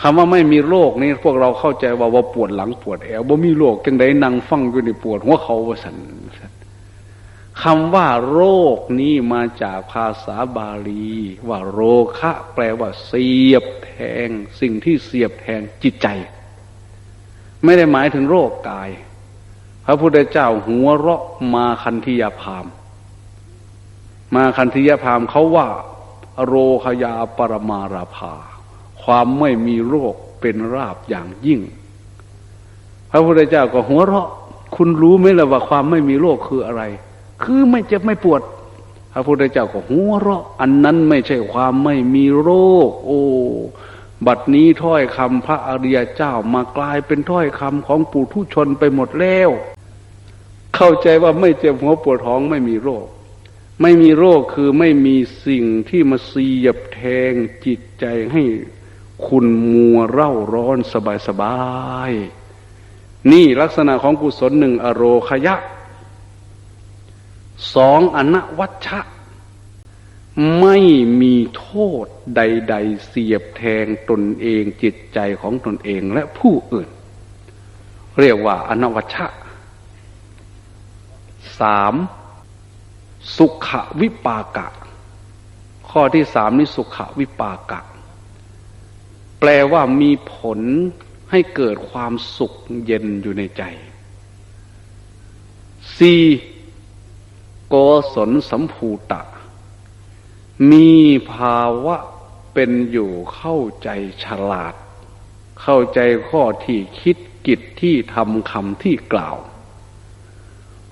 คำว่าไม่มีโรคนี่พวกเราเข้าใจว่าว่าปวดหลังปวดแอวบ่มีโรคจังไดนั่งฟังอยู่ในปวดหัวเขาว่าสันคำว่าโรคนี้มาจากภาษาบาลี ว่าโรคะ แปลว่า เสียบแทง สิ่งที่เสียบแทงจิตใจ ไม่ได้หมายถึงโรคกาย พระพุทธเจ้าหัวเราะมาคันธิยาพาม มาคันธิยาพามเขาว่า โรคยาปรมาราภา ความไม่มีโรคเป็นราบอย่างยิ่ง พระพุทธเจ้าก็หัวเราะ คุณรู้ไหมล่ะว่าความไม่มีโรคคืออะไร คือไม่เจ็บไม่ปวด พระพุทธเจ้าก็หัวเราะ อันนั้นไม่ใช่ความไม่มีโรค โอ้บัดนี้ถ้อยคำพระอริยเจ้ามากลายเป็นถ้อยคำของปุถุชนไปหมดแล้ว เข้าใจว่าไม่เจ็บหัวปวดท้องไม่มีโรค ไม่มีโรคคือไม่มีสิ่งที่มาเสียบแทงจิตใจให้ คุณมัวเร่าร้อนสบายสบาย นี่ลักษณะของกุศลหนึ่งอโรคยะสองอนวัชชะ ไม่มีโทษใด ๆ เสียบแทงตนเองจิตใจของตนเองและผู้อื่น เรียกว่าอนวัชชะสามสุขวิปากะ ข้อที่สามนี่สุขวิปากะ ลว่ามีผลให้เกิดความสุขเย็นอยู่ในใจสี่โกศลสัมภูตะ มีภาวะเป็นอยู่เข้าใจฉลาด เข้าใจข้อที่คิดกิจที่ทำคำที่กล่าว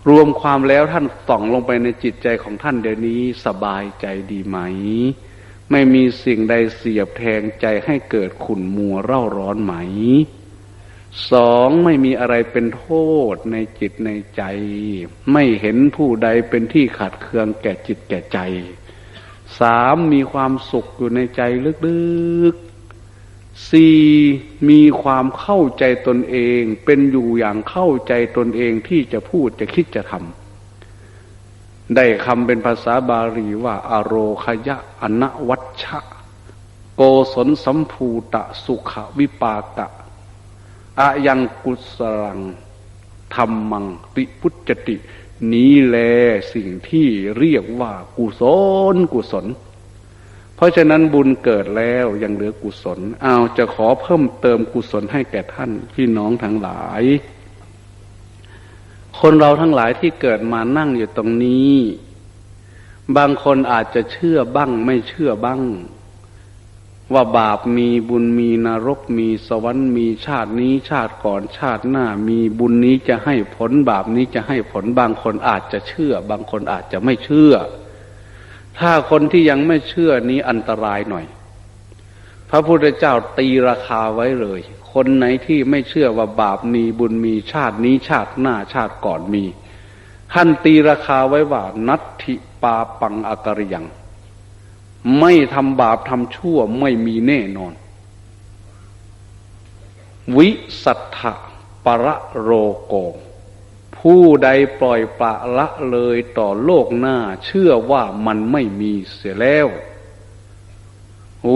รวมความแล้วท่านส่องลงไปในจิตใจของท่านเดี๋ยวนี้สบายใจดีไหม ไม่มีสิ่งใดเสียบแทงใจให้เกิดขุ่นมัวเร่าร้อนไหม สองไม่มีอะไรเป็นโทษในจิตในใจ ไม่เห็นผู้ใดเป็นที่ขัดเคืองแก่จิตแก่ใจ สามมีความสุขอยู่ในใจลึกๆสี่มีความเข้าใจตนเอง เป็นอยู่อย่างเข้าใจตนเองที่จะพูดจะคิดจะทำ ได้คำเป็นภาษาบาลีว่าอโรคยะอนวัชชะ โกศลสัมภูตะสุขวิปากะอายังกุศลังธรรมังติพุจติ นี้แลสิ่งที่เรียกว่ากุศลกุศล เพราะฉะนั้นบุญเกิดแล้วยังเหลือกุศล เอาจะขอเพิ่มเติมกุศลให้แก่ท่านพี่น้องทั้งหลาย คนเราทั้งหลายที่เกิดมานั่งอยู่ตรงนี้ บางคนอาจจะเชื่อบ้างไม่เชื่อบ้าง ว่าบาปมีบุญมีนรกมีสวรรค์มีชาตินี้ชาติก่อนชาติหน้า มีบุญนี้จะให้ผลบาปนี้จะให้ผลบางคนอาจจะเชื่อ บางคนอาจจะไม่เชื่อ ถ้าคนที่ยังไม่เชื่อนี้อันตรายหน่อย พระพุทธเจ้าตีราคาไว้เลย คนไหนที่ไม่เชื่อว่าบาปมีบุญมีชาตินี้ชาติหน้าชาติก่อนมีท่านตีราคาไว้ว่านัตถิปาปังอากริยัง ไม่ทำบาปทำชั่วไม่มีแน่นอน วิสัทธะปรโรโก ผู้ใดปล่อยปละละเลยต่อโลกหน้า เชื่อว่ามันไม่มีเสียแล้ว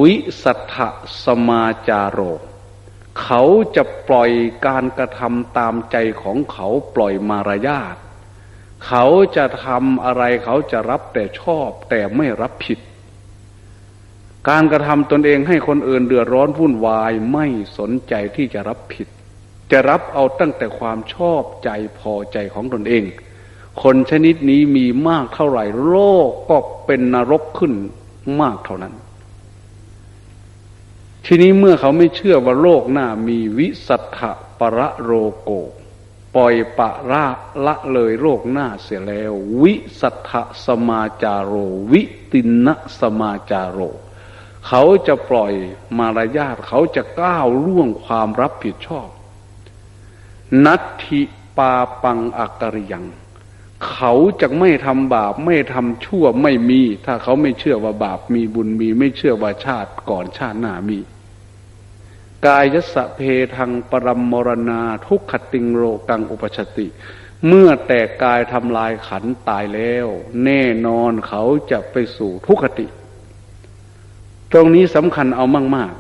วิสัทธะสมาจาโร เขาจะปล่อยการกระทำตามใจของเขาปล่อยมารยาทเขาจะทำอะไรเขาจะรับแต่ชอบแต่ไม่รับผิด การกระทำตนเองให้คนอื่นเดือดร้อนวุ่นวายไม่สนใจที่จะรับผิด จะรับเอาตั้งแต่ความชอบใจพอใจของตนเอง คนชนิดนี้มีมากเท่าไหร่โลกก็เป็นนรกขึ้นมากเท่านั้น ทีนี้เมื่อเขาไม่เชื่อว่าโลกหน้ามีวิสัทธะปรโรโก ปล่อยปะระละเลยโลกหน้าเสียแล้ว วิสัทธะสมาจาโร วิตินะสมาจาโร เขาจะปล่อยมารยาทเขาจะก้าวล่วงความรับผิดชอบ นัตถิปาปังอักริยัง เขาจะไม่ทำบาปไม่ทำชั่วไม่มี ถ้าเขาไม่เชื่อว่าบาปมีบุญมี ไม่เชื่อว่าชาติก่อนชาติหน้ามี กายสะเพทังปรมมรณาทุกขติงโรกังอุปชติ เมื่อแตกกายทำลายขันตายแล้ว แน่นอนเขาจะไปสู่ทุกขติ ตรงนี้สำคัญเอามาก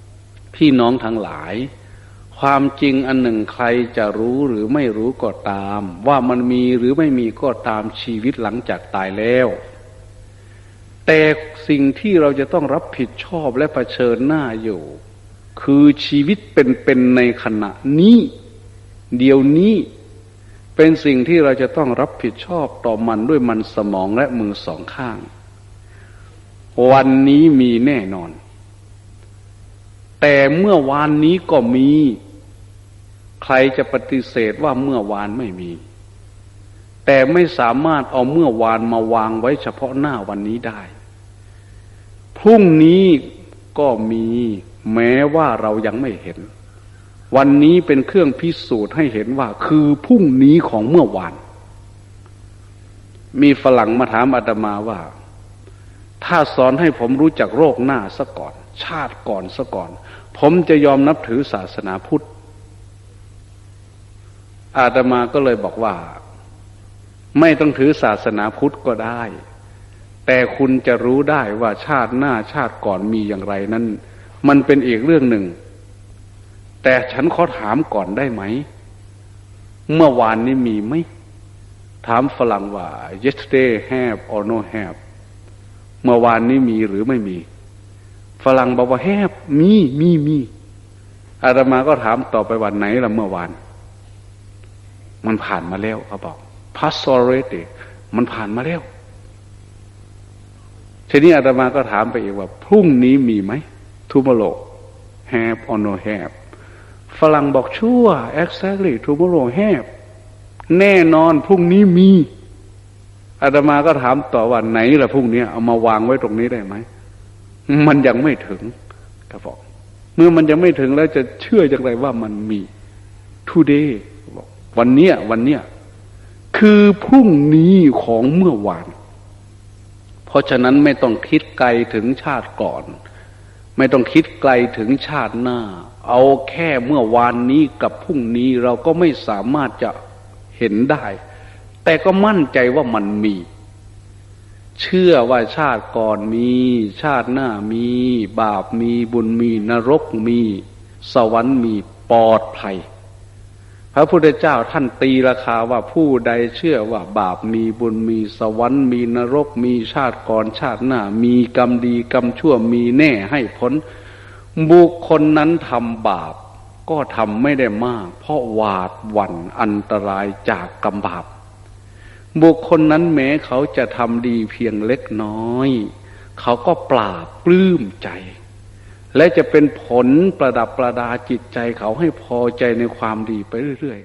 ๆ พี่น้องทั้งหลาย ความจริงอันหนึ่งใครจะรู้หรือไม่รู้ก็ตาม ว่ามันมีหรือไม่มีก็ตามชีวิตหลังจากตายแล้วแต่สิ่งที่เราจะต้องรับผิดชอบและะเผชิญหน้าอยู่ คือชีวิตเป็นๆในขณะนี้ เดี๋ยวนี้เป็นสิ่งที่เราจะต้องรับผิดชอบต่อมันด้วยมันสมองและมือสองข้าง วันนี้มีแน่นอน แต่เมื่อวานนี้ก็มี ใครจะปฏิเสธว่าเมื่อวานไม่มี แต่ไม่สามารถเอาเมื่อวานมาวางไว้เฉพาะหน้าวันนี้ได้ พรุ่งนี้ก็มี แม้ว่าเรายังไม่เห็น วันนี้เป็นเครื่องพิสูจน์ให้เห็นว่าคือพรุ่งนี้ของเมื่อวาน มีฝรั่งมาถามอาตมาว่า ถ้าสอนให้ผมรู้จักโรคหน้าซะก่อน ชาติก่อนซะก่อน ผมจะยอมนับถือศาสนาพุทธ อาตมาก็เลยบอกว่า ไม่ต้องถือศาสนาพุทธก็ได้ แต่คุณจะรู้ได้ว่าชาติหน้าชาติก่อนมีอย่างไรนั้น มันเป็นอีกเรื่องหนึ่ง แต่ฉันขอถามก่อนได้ไหม เมื่อวานนี้มีไหม ถามฝรั่งว่า yesterday have or no have เมื่อวานนี้มีหรือไม่มี ฝรั่งบอกว่า have มีมีมีอาตมาก็ถามต่อไปวันไหนละเมื่อวาน มันผ่านมาแล้วเขาบอก past already มันผ่านมาแล้วทีนี้อาตมาก็ถามไปอีกว่า พรุ่งนี้มีไหม tomorrow have or no have ฝรั่งบอกชั่ว exactly tomorrow have แน่นอนพรุ่งนี้มีอาตมาก็ถามต่อว่าไหนล่ะพรุ่งนี้เอามาวางไว้ตรงนี้ได้ไหมมันยังไม่ถึงก็บอกเมื่อมันยังไม่ถึงแล้วจะเชื่อจากไรว่ามันมี today บอกวันเนี้ยวันเนี้ยคือพรุ่งนี้ของเมื่อวาน เพราะฉะนั้นไม่ต้องคิดไกลถึงชาติก่อน ไม่ต้องคิดไกลถึงชาติหน้า เอาแค่เมื่อวานนี้กับพรุ่งนี้เราก็ไม่สามารถจะเห็นได้ แต่ก็มั่นใจว่ามันมี เชื่อว่าชาติก่อนมี ชาติหน้ามี บาปมีบุญมีนรกมี สวรรค์มีปลอดภัย พระพุทธเจ้าท่านตีราคาว่าผู้ใดเชื่อว่าบาปมีบุญมีสวรรค์มีนรกมีชาติก่อนชาติหน้า มีกรรมดีกรรมชั่วมีแน่ให้พ้นบุคคลนั้นทำบาปก็ทำไม่ได้มาก เพราะหวาดหวั่นอันตรายจากกรรมบาป บุคคลนั้นแม้เขาจะทำดีเพียงเล็กน้อย เขาก็ปราบปลื้มใจ และจะเป็นผลประดับประดาจิตใจเขาให้พอใจในความดีไปเรื่อย